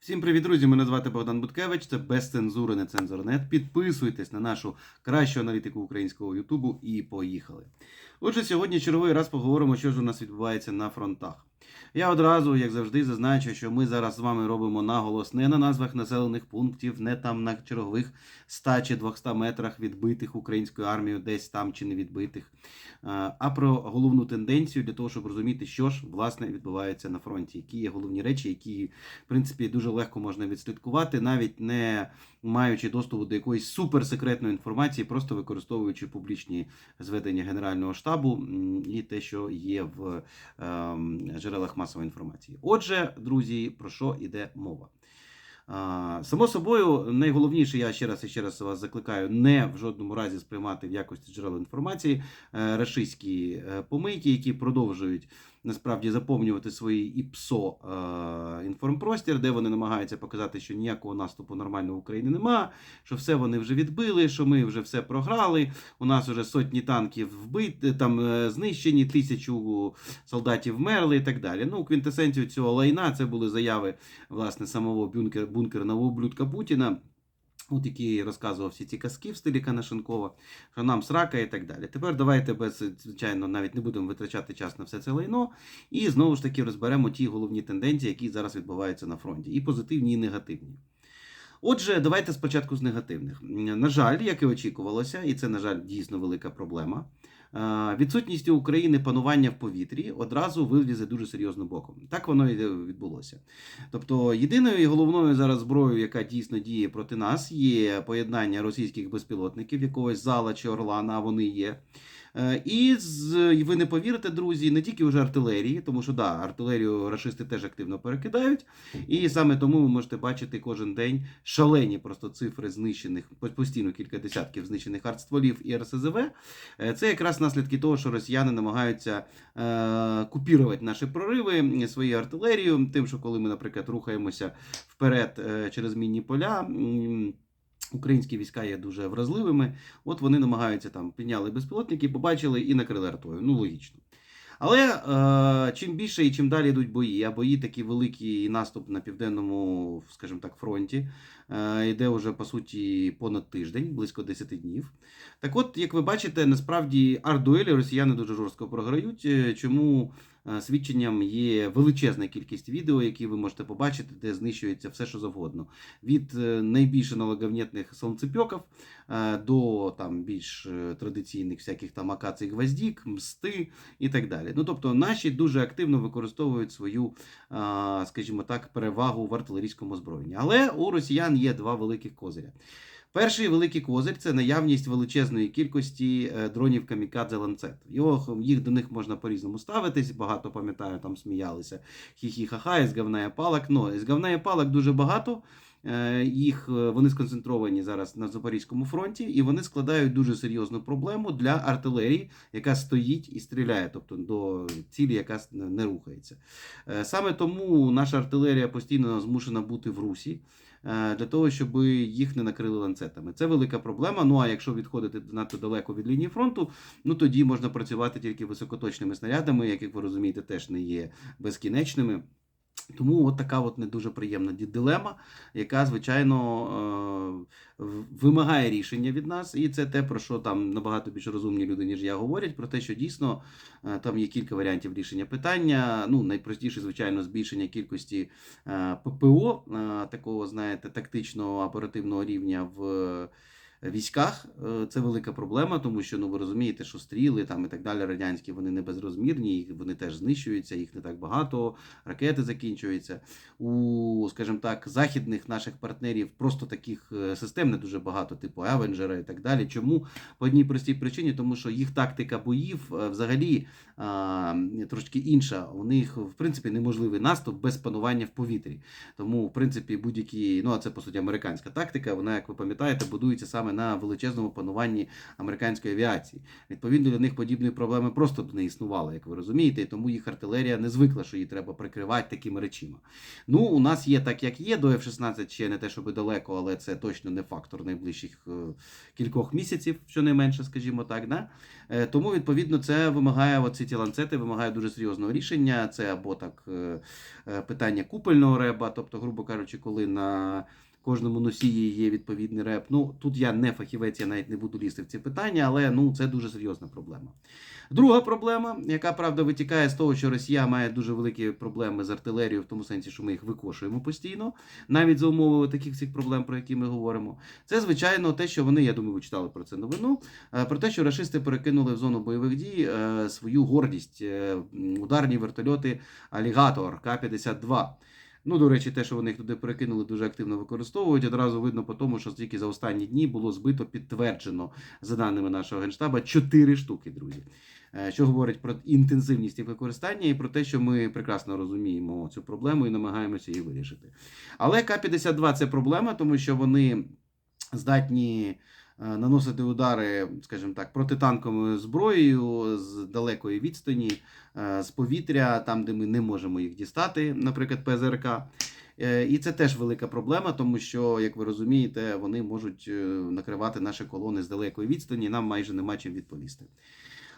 Всім привіт, друзі! Мене звати Богдан Буткевич. Це без цензури, не цензорнет. Підписуйтесь на нашу кращу аналітику українського Ютубу і поїхали. Отже, сьогодні черговий раз поговоримо, що ж у нас відбувається на фронтах. Я одразу, як завжди, зазначу, що ми зараз з вами робимо наголос не на назвах населених пунктів, не там на чергових 100 чи 200 метрах відбитих українською армією, десь там чи не відбитих, а про головну тенденцію для того, щоб розуміти, що ж власне відбувається на фронті, які є головні речі, які в принципі дуже легко можна відслідкувати, навіть не маючи доступу до якоїсь суперсекретної інформації, просто використовуючи публічні зведення Генерального штабу і те, що є в ем, джерелах масової інформації. Отже, друзі, про що йде мова? Само собою, найголовніше, я ще раз і ще раз вас закликаю не в жодному разі сприймати в якості джерел інформації е, рашистські е, помийки, які продовжують насправді заповнювати свої ІПСО е, інформпростір, де вони намагаються показати, що ніякого наступу нормального в Україні нема, що все вони вже відбили, що ми вже все програли. У нас вже сотні танків вбиті, там е, знищені, тисячу солдатів вмерли і так далі. Ну, квінтесенцію цього лайна це були заяви власне самого бункер, бункерного ублюдка Путіна. От який розказував всі ці казки в стилі Канашенкова, що нам срака і так далі. Тепер давайте без, звичайно, навіть не будемо витрачати час на все це лайно. І знову ж таки розберемо ті головні тенденції, які зараз відбуваються на фронті, і позитивні, і негативні. Отже, давайте спочатку з негативних. На жаль, як і очікувалося, і це, на жаль, дійсно велика проблема. Е, Відсутністю України панування в повітрі одразу вилізе дуже серйозно боком. Так воно і відбулося. Тобто, єдиною і головною зараз зброєю, яка дійсно діє проти нас, є поєднання російських безпілотників, якогось зала чи Орлана, а вони є. Е, І з, ви не повірите, друзі, не тільки вже артилерії, тому що да, артилерію рашисти теж активно перекидають. І саме тому ви можете бачити кожен день шалені просто цифри знищених, постійно кілька десятків знищених артстволів і РСЗВ. Е, Це якраз наслідки того, що росіяни намагаються е, купірувати наші прориви своєю артилерією, тим, що коли ми, наприклад, рухаємося вперед е, через мінні поля. Українські війська є дуже вразливими. От вони намагаються там підняли безпілотники, побачили і накрили артою. Ну логічно. Але е, чим більше і чим далі йдуть бої, а бої такі великі і наступ на південному, скажімо так, фронті, йде вже по суті понад тиждень, близько 10 днів. Так от, як ви бачите, насправді ардуелі росіяни дуже жорстко програють. е, Чому е, свідченням є величезна кількість відео, які ви можете побачити, де знищується все, що завгодно. Від е, найбільш аналоговнітних сонцепьоків е, до там більш е, традиційних всяких там акацій гвоздік, мсти і так далі. Ну тобто наші дуже активно використовують свою, скажімо так, перевагу в артилерійському озброєнні. Але у росіян є два великих козиря. Перший великий козир це наявність величезної кількості е, дронів камікадзе ланцет. Його їх до них можна по-різному ставитись. Багато пам'ятаю, там сміялися. Хі-хі-ха-ха, із говна палок. Ну, із говна палок дуже багато. Е, Їх е, вони сконцентровані зараз на Запорізькому фронті, і вони складають дуже серйозну проблему для артилерії, яка стоїть і стріляє, тобто до цілі, яка не рухається. Саме тому наша артилерія постійно змушена бути в русі. Е, Для того щоб їх не накрили ланцетами, це велика проблема. Ну а якщо відходити надто далеко від лінії фронту, ну тоді можна працювати тільки високоточними снарядами, яких як ви розумієте, теж не є безкінечними. Тому от така от не дуже приємна дилема, яка, звичайно, е, вимагає рішення від нас. І це те, про що там набагато більш розумні люди, ніж я, говорять, про те, що дійсно е, там є кілька варіантів рішення питання. Ну, найпростіше, звичайно, збільшення кількості е, ППО, такого, знаєте, тактичного оперативного рівня в військах. Е, Це велика проблема, тому що ну ви розумієте, що стріли там і так далі радянські вони не безрозмірні, їх вони теж знищуються, їх не так багато, ракети закінчуються. У, скажімо так, західних наших партнерів просто таких е, систем не дуже багато, типу Авенджера і так далі. Чому? По одній простій причині, тому що їх тактика боїв е, взагалі а, трошки інша. У них, в принципі, неможливий наступ без панування в повітрі. Тому, в принципі, будь-які, ну а це по суті американська тактика, вона, як ви пам'ятаєте, будується саме саме на величезному пануванні американської авіації. Відповідно, для них подібної проблеми просто б не існувало, як ви розумієте, і тому їх артилерія не звикла, що її треба прикривати такими речима. Ну, у нас є так, як є. До F-16 ще не те, щоб далеко, але це точно не фактор найближчих е, кількох місяців, щонайменше, скажімо так. Да? Е, Тому, відповідно, це вимагає оці ті ланцети, вимагає дуже серйозного рішення. Це або так е, питання купельного реба, тобто, грубо кажучи, коли на кожному носії є відповідний реп. Ну тут я не фахівець, я навіть не буду лізти в ці питання, але ну це дуже серйозна проблема. Друга проблема, яка правда витікає з того, що Росія має дуже великі проблеми з артилерією, в тому сенсі, що ми їх викошуємо постійно, навіть за умови таких всіх проблем, про які ми говоримо. Це звичайно те, що вони, я думаю, ви читали про це новину. е, Про те, що рашисти перекинули в зону бойових дій е, свою гордість е, ударні вертольоти Алігатор К-52. Ну, до речі, те, що вони їх туди перекинули, дуже активно використовують. Одразу видно по тому, що тільки за останні дні було збито підтверджено, за даними нашого генштаба, 4 штуки, друзі. Е, Що говорить про інтенсивність їх використання і про те, що ми прекрасно розуміємо цю проблему і намагаємося її вирішити. Але К-52 це проблема, тому що вони здатні наносити удари, скажімо так, протитанковою зброєю з далекої відстані, е, з повітря, там, де ми не можемо їх дістати, наприклад, ПЗРК. Е, І це теж велика проблема, тому що, як ви розумієте, вони можуть е, накривати наші колони з далекої відстані, нам майже нема чим відповісти.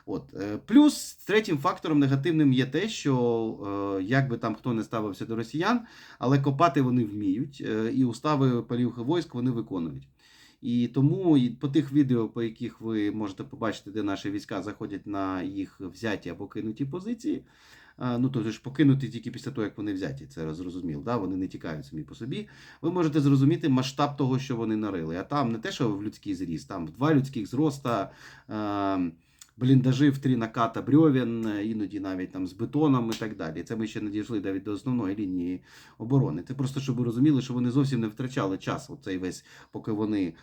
От. е, Плюс третім фактором негативним є те, що е, як би там хто не ставився до росіян, але копати вони вміють, е, і устави полівки військ вони виконують. І тому і по тих відео, по яких ви можете побачити, де наші війська заходять на їх взяті або кинуті позиції. Ну, тобто ж покинути тільки після того, як вони взяті, це зрозуміло. Да? Вони не тікають самі по собі. Ви можете зрозуміти масштаб того, що вони нарили. А там не те, що в людський зріст, там в два людських зроста. Е- бліндажі в три наката брьовін, іноді навіть там з бетоном і так далі. Це ми ще не дійшли навіть до основної лінії оборони. Це просто щоб ви розуміли, що вони зовсім не втрачали час. Оцей весь, поки вони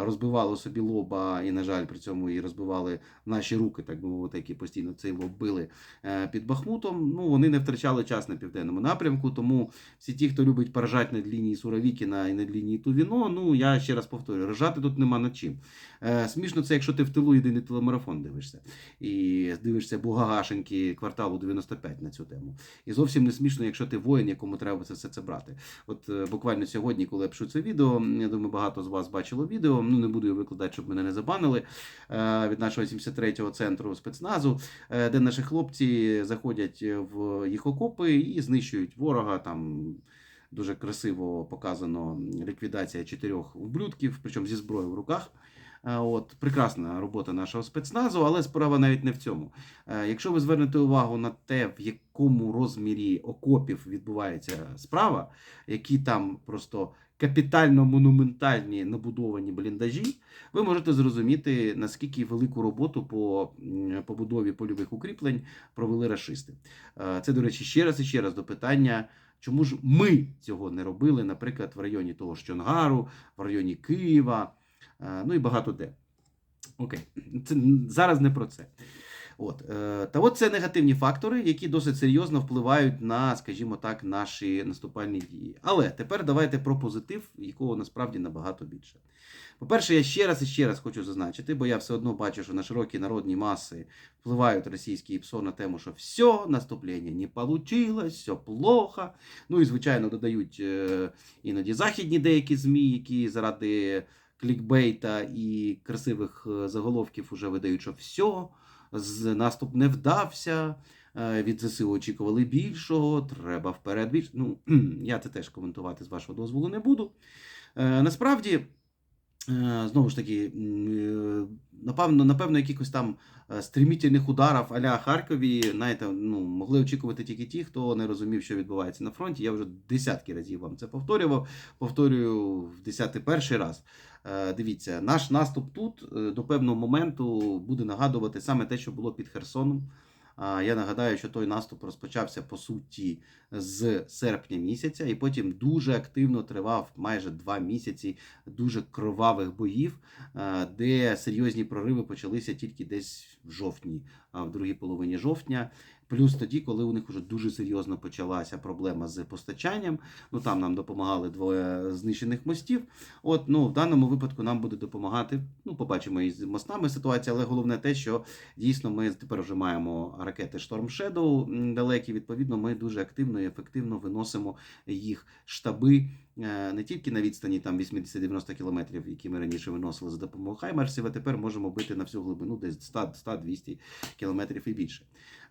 розбивали собі лоба, і, на жаль, при цьому і розбивали наші руки, так би мовити, які постійно цей лоб били е, під Бахмутом. Ну вони не втрачали час на південному напрямку. Тому всі ті, хто любить поражати над лінією Суровікіна і над лінією Тувіно, ну я ще раз повторюю, рожати тут нема над чим. Е, смішно це, якщо ти в тилу єдиний телемарафон дивишся і дивишся Бугагашеньки кварталу 95 на цю тему. І зовсім не смішно, якщо ти воїн, якому треба все це брати. От е, буквально сьогодні, коли я пишу це відео, я думаю, багато з вас бачило відео. Ну не буду його викладати, щоб мене не забанили е, від нашого 73-го центру спецназу, е, де наші хлопці заходять в їх окопи і знищують ворога там. Дуже красиво показано ліквідація чотирьох ублюдків, причому зі зброєю в руках. Е, От прекрасна робота нашого спецназу, але справа навіть не в цьому. Е, Якщо ви звернете увагу на те, в якому розмірі окопів відбувається справа, які там просто капітально монументальні набудовані бліндажі, ви можете зрозуміти, наскільки велику роботу по побудові польових укріплень провели рашисти. Е, Це, до речі, ще раз і ще раз до питання. Чому ж ми цього не робили, наприклад, в районі того ж Чонгару, в районі Києва, ну і багато де. Окей, це зараз не про це. От, е, та от це негативні фактори, які досить серйозно впливають на, скажімо так, наші наступальні дії. Але тепер давайте про позитив, якого насправді набагато більше. По-перше, я ще раз і ще раз хочу зазначити, бо я все одно бачу, що на широкі народні маси впливають російські ПСО на тему, що все, наступлення не получилось, все плохо. Ну і, звичайно, додають е, іноді західні деякі ЗМІ, які заради клікбейта і красивих е, заголовків уже видають, що все, наступ не вдався. е, Від ЗСУ очікували більшого, треба вперед більше. Ну, я це теж коментувати з вашого дозволу не буду. Е, Насправді, знову ж таки, е, напевно, напевно, якихось там е, стрімітельних ударів аля Харкові, знаєте, ну, могли очікувати тільки ті, хто не розумів, що відбувається на фронті. Я вже десятки разів вам це повторював. Повторюю в десятий перший раз. Е, Дивіться, наш наступ тут е, до певного моменту буде нагадувати саме те, що було під Херсоном. Я нагадаю, що той наступ розпочався по суті з серпня місяця, і потім дуже активно тривав майже два місяці дуже кровавих боїв, е, де серйозні прориви почалися тільки десь в жовтні, в другій половині жовтня. Плюс тоді, коли у них вже дуже серйозно почалася проблема з постачанням. Ну там нам допомагали двоє знищених мостів. От ну в даному випадку нам буде допомагати. Ну, побачимо і з мостами ситуація, але головне те, що дійсно ми тепер вже маємо ракети Storm Shadow далекі. Відповідно, ми дуже активно і ефективно виносимо їх штаби е, не тільки на відстані там 80-90 кілометрів, які ми раніше виносили за допомогою Хаймерсів, а тепер можемо бити на всю глибину, десь 100-200 кілометрів і більше.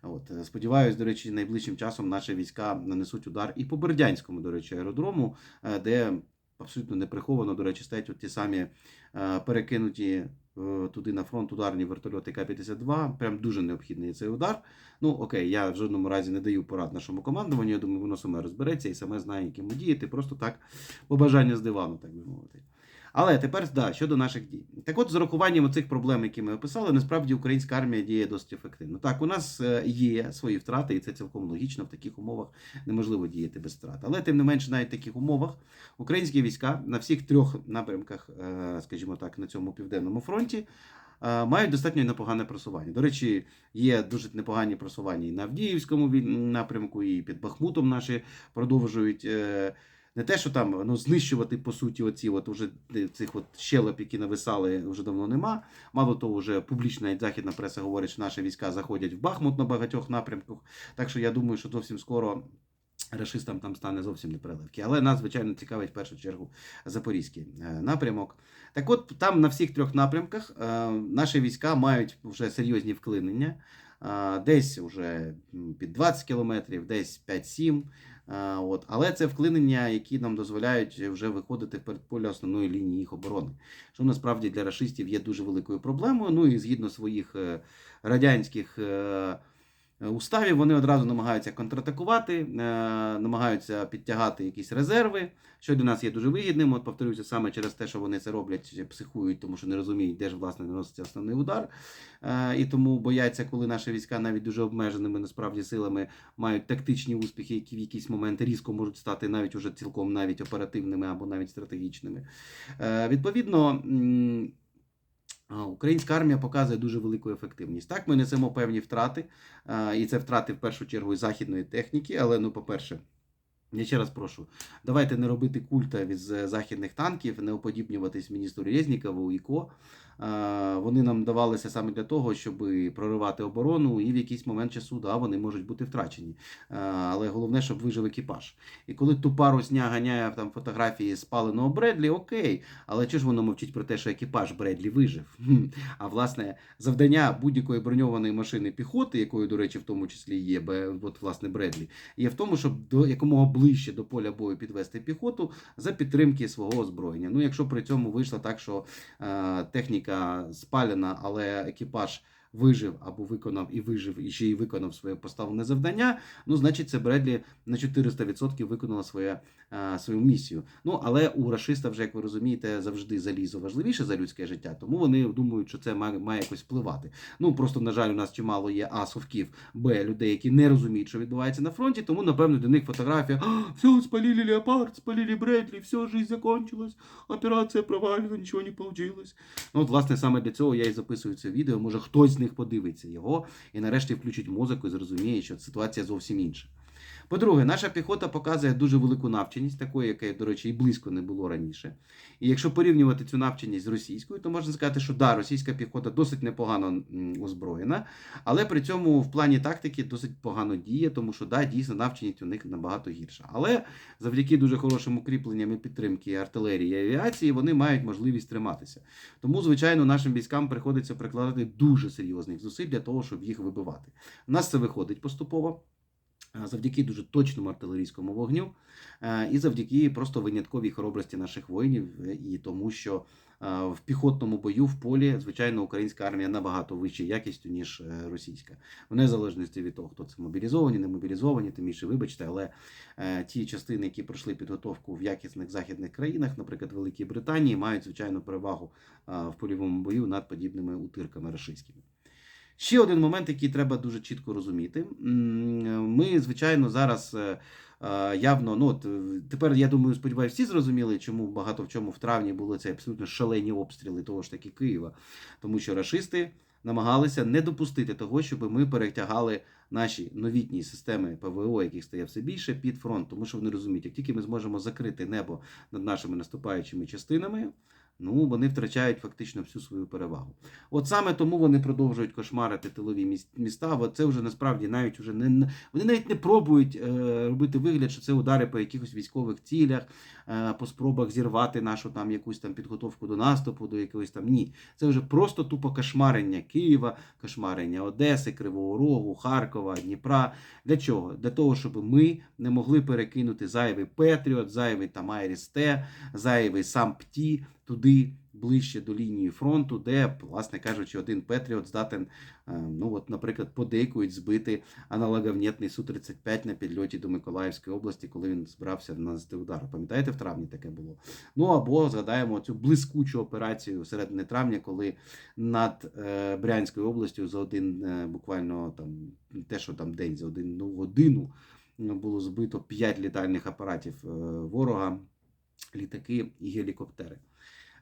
От е, сподіваюсь, до речі, найближчим часом наші війська нанесуть удар і по Бердянському, до речі, аеродрому, е, де абсолютно неприховано, до речі, стоять от ті самі е, перекинуті туди на фронт ударні вертольоти К-52. Прям дуже необхідний цей удар. Ну окей, я в жодному разі не даю порад нашому командуванню. Я думаю, воно саме розбереться і саме знає, яким діяти. Просто так побажання з дивану, так би мовити. Але тепер да, щодо наших дій. Так от, з урахуванням цих проблем, які ми описали, насправді українська армія діє досить ефективно. Так, у нас е, є свої втрати, і це цілком логічно. В таких умовах неможливо діяти без втрат. Але тим не менше, навіть в таких умовах українські війська на всіх трьох напрямках, е, скажімо так, на цьому південному фронті. е, Мають достатньо непогане просування. До речі, є дуже непогані просування і на Авдіївському напрямку, і під Бахмутом наші продовжують не те, що там ну, знищувати по суті оці от уже е, цих от щелеп, які нависали, вже давно нема. Мало того, вже публічна і західна преса говорить, що наші війська заходять в Бахмут на багатьох напрямках. Так що я думаю, що зовсім скоро. Рашистам там стане зовсім не переливки. Але нас, звичайно, цікавить в першу чергу запорізький е, напрямок. Так от там на всіх трьох напрямках е, наші війська мають вже серйозні вклинення. Е, Десь вже під 20 кілометрів, десь 5-7. Е, От. Але це вклинення, які нам дозволяють вже виходити в передполе основної лінії їх оборони, що насправді для рашистів є дуже великою проблемою. Ну і згідно своїх е, радянських е, уставів, вони одразу намагаються контратакувати, е, намагаються підтягати якісь резерви, що для нас є дуже вигідним. От повторюся, саме через те, що вони це роблять, психують, тому що не розуміють, де ж власне наноситься основний удар. Е, І тому бояться, коли наші війська навіть дуже обмеженими насправді силами мають тактичні успіхи, які в якийсь момент різко можуть стати навіть уже цілком навіть оперативними або навіть стратегічними. Е, Відповідно. Українська армія показує дуже велику ефективність. Так, ми несемо певні втрати, і це втрати в першу чергу західної техніки. Але ну, по-перше, я ще раз прошу, давайте не робити культа від західних танків, не уподібнюватись міністру Резнікову і ко. Вони нам давалися саме для того, щоб проривати оборону, і в якийсь момент часу да, вони можуть бути втрачені. Але головне, щоб вижив екіпаж. І коли тупа русня ганяє там фотографії спаленого Бредлі, окей, але чого ж воно мовчить про те, що екіпаж Бредлі вижив? А власне, завдання будь-якої броньованої машини піхоти, якою, до речі, в тому числі є от, власне Бредлі, є в тому, щоб до якомога ближче до поля бою підвести піхоту за підтримки свого озброєння. Ну, якщо при цьому вийшло так, що е, техніка спалена, але екіпаж. Вижив або виконав і вижив, і ще й виконав своє поставлене завдання. Ну, значить, це Бредлі на 400% виконала своє, е, свою місію. Ну, але у рашиста, вже як ви розумієте, завжди залізо важливіше за людське життя, тому вони думають, що це має, має якось впливати. Ну просто на жаль, у нас чимало є а совків, б людей, які не розуміють, що відбувається на фронті. Тому напевно для них фотографія все, спалили леопард, спалили Бредлі, все, жизнь закончилась, операція провалена, нічого не получилось. Ну, от, власне, саме для цього я і записую це відео. Може, хтось з них подивиться його і нарешті включить мозок і зрозуміє, що ситуація зовсім інша. По-друге, наша піхота показує дуже велику навченість, такої, якої, до речі, і близько не було раніше. І якщо порівнювати цю навченість з російською, то можна сказати, що да, російська піхота досить непогано озброєна, але при цьому в плані тактики досить погано діє, тому що да, дійсно навченість у них набагато гірша. Але завдяки дуже хорошим укріпленням і підтримки артилерії і авіації вони мають можливість триматися. Тому, звичайно, нашим військам приходиться прикладати дуже серйозних зусиль для того, щоб їх вибивати. У нас це виходить поступово. Е, Завдяки дуже точному артилерійському вогню е, і завдяки просто винятковій хоробрості наших воїнів, е, і тому, що в піхотному бою в полі, звичайно, українська армія набагато вища якістю, ніж російська. В незалежності від того, хто це мобілізовані, не мобілізовані, тим більше, вибачте, але ті частини, які пройшли підготовку в якісних західних країнах, наприклад, Великій Британії, мають звичайно перевагу в польовому бою над подібними утирками рашистськими. Ще один момент, який треба дуже чітко розуміти. Ми, звичайно, зараз е, е, явно, ну от тепер я думаю, сподіваюся, всі зрозуміли, чому багато в чому в травні були ці абсолютно шалені обстріли того ж таки Києва. Тому що рашисти намагалися не допустити того, щоб ми перетягали наші новітні системи ПВО, яких стає все більше, під фронт, тому що вони розуміють, як тільки ми зможемо закрити небо над нашими наступаючими частинами. Ну, вони втрачають фактично всю свою перевагу. От саме тому вони продовжують кошмарити тилові міста. Бо це вже насправді навіть вже не вони навіть не пробують е, робити вигляд, що це удари по якихось військових цілях, е, по спробах зірвати нашу там якусь там підготовку до наступу, до якогось там ні. Це вже просто тупо кошмарення Києва, кошмарення Одеси, Кривого Рогу, Харкова, Дніпра. Для чого? Для того, щоб ми не могли перекинути зайвий Петріот, зайвий там Айріс Т, зайвий сам ПТІ туди ближче до лінії фронту, де, власне кажучи, один Петріот здатен, е, ну от, наприклад, подейкують збити аналоговнітний Су-35 на підльоті до Миколаївської області, коли він збирався нанести удар. Пам'ятаєте, в травні таке було? Ну або згадаємо цю блискучу операцію середини травня, коли над е, Брянською областю за один е, буквально там те, що там день, за один ну, годину ну, було збито 5 літальних апаратів ворога, літаки і гелікоптери.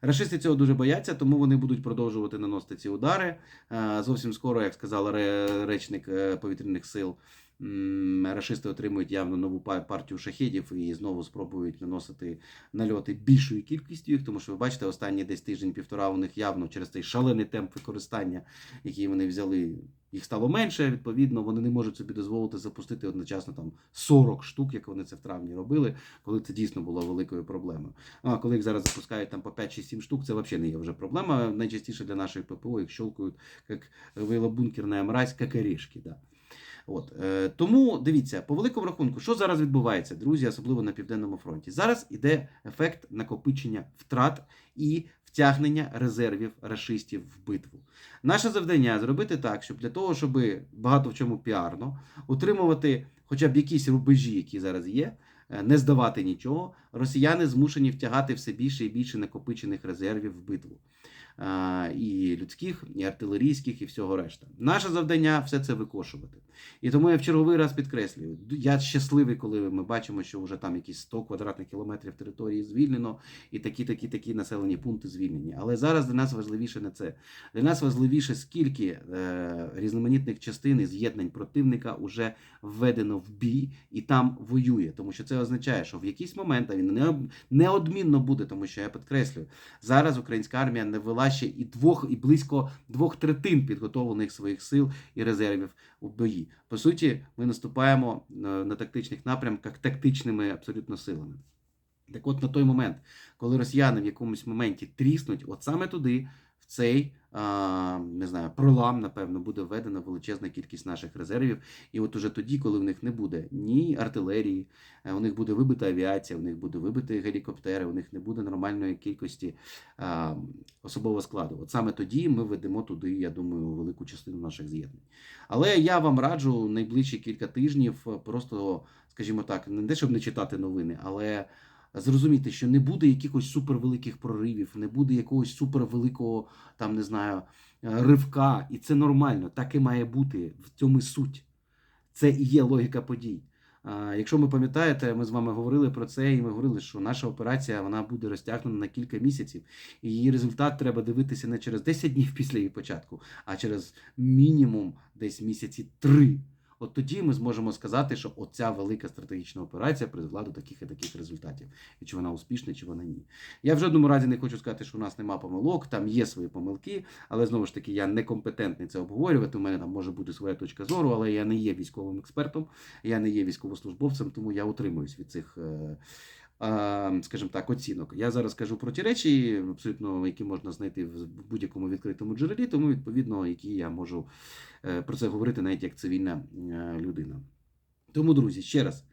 Рашисти цього дуже бояться, тому вони будуть продовжувати наносити ці удари. Е, Зовсім скоро, як сказала речник е, повітряних сил, рашисти отримують явно нову партію шахедів і знову спробують наносити нальоти більшою кількістю їх, тому що ви бачите, останні десь тиждень-півтора у них явно через цей шалений темп використання, який вони взяли, їх стало менше. Відповідно, вони не можуть собі дозволити запустити одночасно там 40 штук, як вони це в травні робили, коли це дійсно було великою проблемою. Ну, а коли їх зараз запускають там по 5 чи 7 штук, це взагалі не є вже проблема. Найчастіше для нашої ППО їх щелкають, як вилобункерна мразь, як орешки. Да. От, е, тому дивіться, по великому рахунку, що зараз відбувається, друзі, особливо на південному фронті. Зараз іде ефект накопичення втрат і втягнення резервів рашистів в битву. Наше завдання зробити так, щоб для того, щоб багато в чому піарно, утримувати хоча б якісь рубежі, які зараз є, е, не здавати нічого. Росіяни змушені втягати все більше і більше накопичених резервів в битву. І людських, і артилерійських, і всього решта. Наше завдання все це викошувати. І тому я в черговий раз підкреслюю: я щасливий, коли ми бачимо, що вже там якісь 100 квадратних кілометрів території звільнено, і такі, такі, такі населені пункти звільнені. Але зараз для нас важливіше не це. Для нас важливіше, скільки е, різноманітних частин і з'єднань противника вже введено в бій і там воює. Тому що це означає, що в якийсь момент а він не, неодмінно буде, тому що я підкреслюю, зараз українська армія не вела ще і двох, і близько двох третин підготовлених своїх сил і резервів у бої. По суті, ми наступаємо е, на тактичних напрямках тактичними абсолютно силами. Так от на той момент, коли росіяни в якомусь моменті тріснуть, от саме туди, в цей не знаю, пролам, напевно, буде введена величезна кількість наших резервів. І от уже тоді, коли в них не буде ні артилерії, е, у них буде вибита авіація, у них буде вибиті гелікоптери, у них не буде нормальної кількості особового складу. От саме тоді ми ведемо туди, я думаю, велику частину наших з'єднань. Але я вам раджу найближчі кілька тижнів просто, скажімо так, не те, щоб не читати новини, але зрозуміти, що не буде якихось супервеликих проривів, не буде якогось супервеликого, там не знаю, е, ривка, і це нормально, так і має бути. В цьому і суть. Це і є логіка подій. Якщо ми пам'ятаєте, ми з вами говорили про це, і ми говорили, що наша операція вона буде розтягнена на кілька місяців, і її результат треба дивитися не через 10 днів після її початку, а через мінімум десь місяці три. От тоді ми зможемо сказати, що оця велика стратегічна операція призвела до таких і таких результатів. І чи вона успішна, чи вона ні. Я в жодному разі не хочу сказати, що у нас нема помилок, там є свої помилки, але знову ж таки я некомпетентний це обговорювати. У мене там може бути своя точка зору, але я не є військовим експертом, я не є військовослужбовцем, тому я утримуюсь від цих. Скажімо так, оцінок. Я зараз кажу про ті речі, абсолютно які можна знайти в будь-якому відкритому джерелі, тому відповідно, які я можу е, про це говорити навіть як цивільна е, людина. Тому, друзі, ще раз.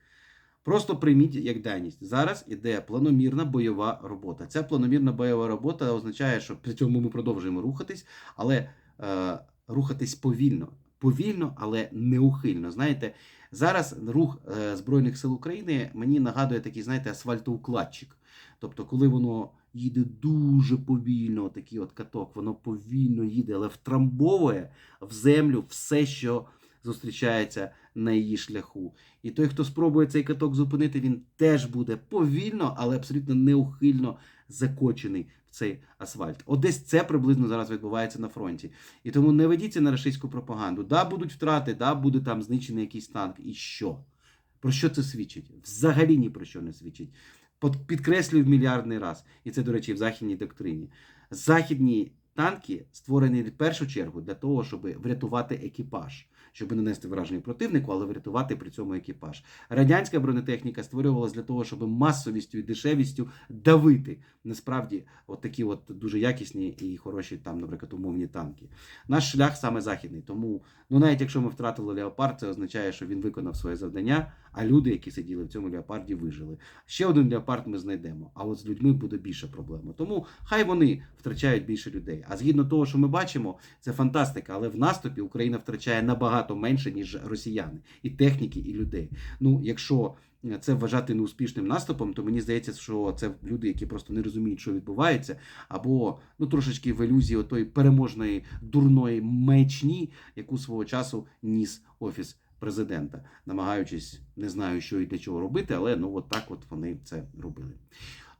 Просто прийміть як даність. Зараз іде планомірна бойова робота. Ця планомірна бойова робота означає, що при цьому ми продовжуємо рухатись, але е, рухатись повільно. Повільно, але неухильно. Знаєте, зараз рух е, Збройних сил України мені нагадує такий, знаєте, асфальтоукладчик. Тобто, коли воно їде дуже повільно, такий от каток, воно повільно їде, але втрамбовує в землю все, що зустрічається на її шляху. І той, хто спробує цей каток зупинити, він теж буде повільно, але абсолютно неухильно закочений в цей асфальт. От десь це приблизно зараз відбувається на фронті. І тому не ведіться на рашистську пропаганду. Да, будуть втрати, да, буде там знищений якийсь танк. І що? Про що це свідчить? Взагалі ні про що не свідчить. Підкреслюю в мільярдний раз, і це, до речі, в західній доктрині. Західні танки створені в першу чергу для того, щоб врятувати екіпаж, щоб не нанести враження противнику, але врятувати при цьому екіпаж. Радянська бронетехніка створювалася для того, щоб масовістю і дешевістю давити насправді от такі от дуже якісні і хороші там, наприклад, умовні танки. Наш шлях саме західний. Тому, ну навіть якщо ми втратили леопард, це означає, що він виконав своє завдання, а люди, які сиділи в цьому леопарді, вижили. Ще один леопард ми знайдемо, а от з людьми буде більше проблема. Тому хай вони втрачають більше людей. А згідно того, що ми бачимо, це фантастика. Але в наступі Україна втрачає набагато менше, ніж росіяни, і техніки, і людей. Ну, якщо це вважати неуспішним наступом, то мені здається, що це люди, які просто не розуміють, що відбувається, або ну трошечки в ілюзії отої переможної дурної маячні, яку свого часу ніс офіс президента, намагаючись не знаю, що і для чого робити, але ну от так от вони це робили.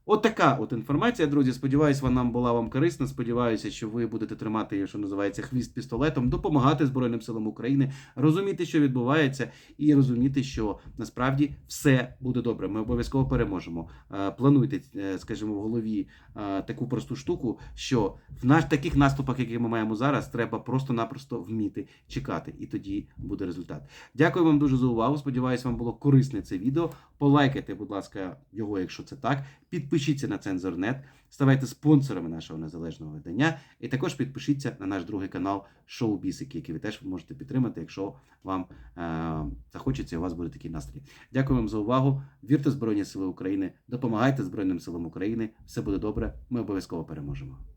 От така от інформація, друзі. Сподіваюсь, вона була вам корисна. Сподіваюся, що ви будете тримати, що називається, хвіст пістолетом, допомагати Збройним силам України, розуміти, що відбувається, і розуміти, що насправді все буде добре. Ми обов'язково переможемо. Е, Плануйте, е, скажімо, в голові е, таку просту штуку, що в наш таких наступах, які ми маємо зараз, треба просто-напросто вміти чекати, і тоді буде результат. Дякую вам дуже за увагу. Сподіваюсь, вам було корисне це відео. Полайкайте, будь ласка, його, якщо це так. Підпишіться на Цензорнет, ставайте спонсорами нашого незалежного видання, і також підпишіться на наш другий канал Шоу Бісики, який ви теж можете підтримати, якщо вам е- захочеться і у вас буде такий настрій. Дякую вам за увагу. Вірте в Збройні Сили України, допомагайте Збройним силам України. Все буде добре. Ми обов'язково переможемо.